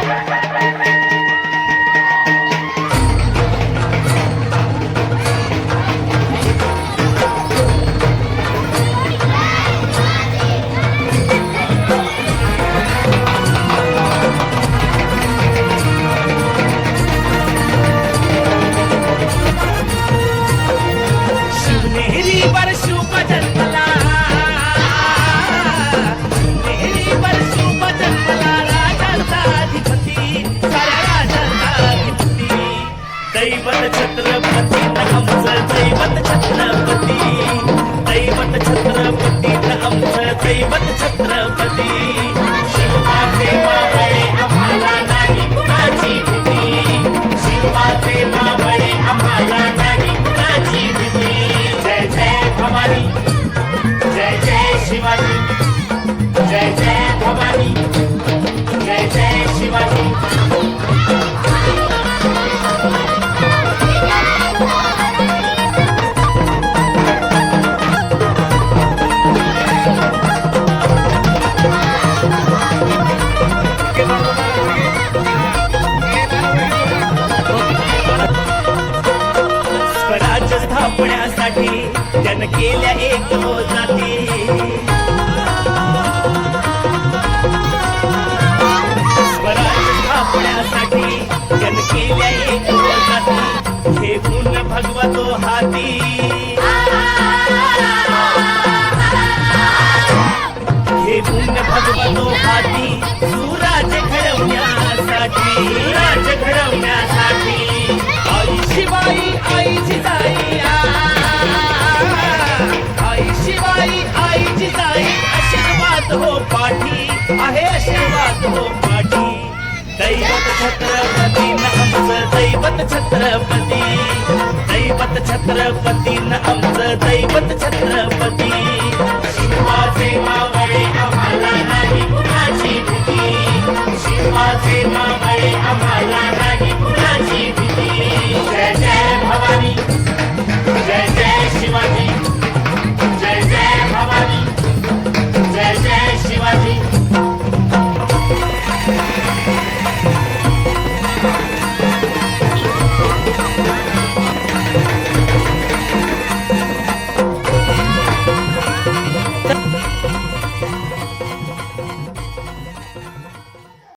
Yeah. दैवत छत्रपती न आमचं दैवत छत्रपती. दैवत छत्रपती न आमचं दैवत छत्रपती. शिवबाचे मावळे आम्हाला नाही कुणाची भीती. शिवबाचे मावळे आम्हाला नाही कुणाची भीती. जय जय भवानी. जय जय शिवाजी. स्वराज्य स्थापण्यासाठी जन केल्या एक हो जाती. स्वराज्य स्थापण्यासाठी जन केल्या एक हो जाती. हे गुण भगवतो हाती. हे गुण भगवतो हाती. सुराज्य घडवण्यासाठी. सुराज्य घडवण्या तो पाठी आहे शिवा तो हो पाठी. दैवत छत्रपती न आमचं दैवत छत्रपती. दैवत छत्रपती न आमचं दैवत छत्रपती.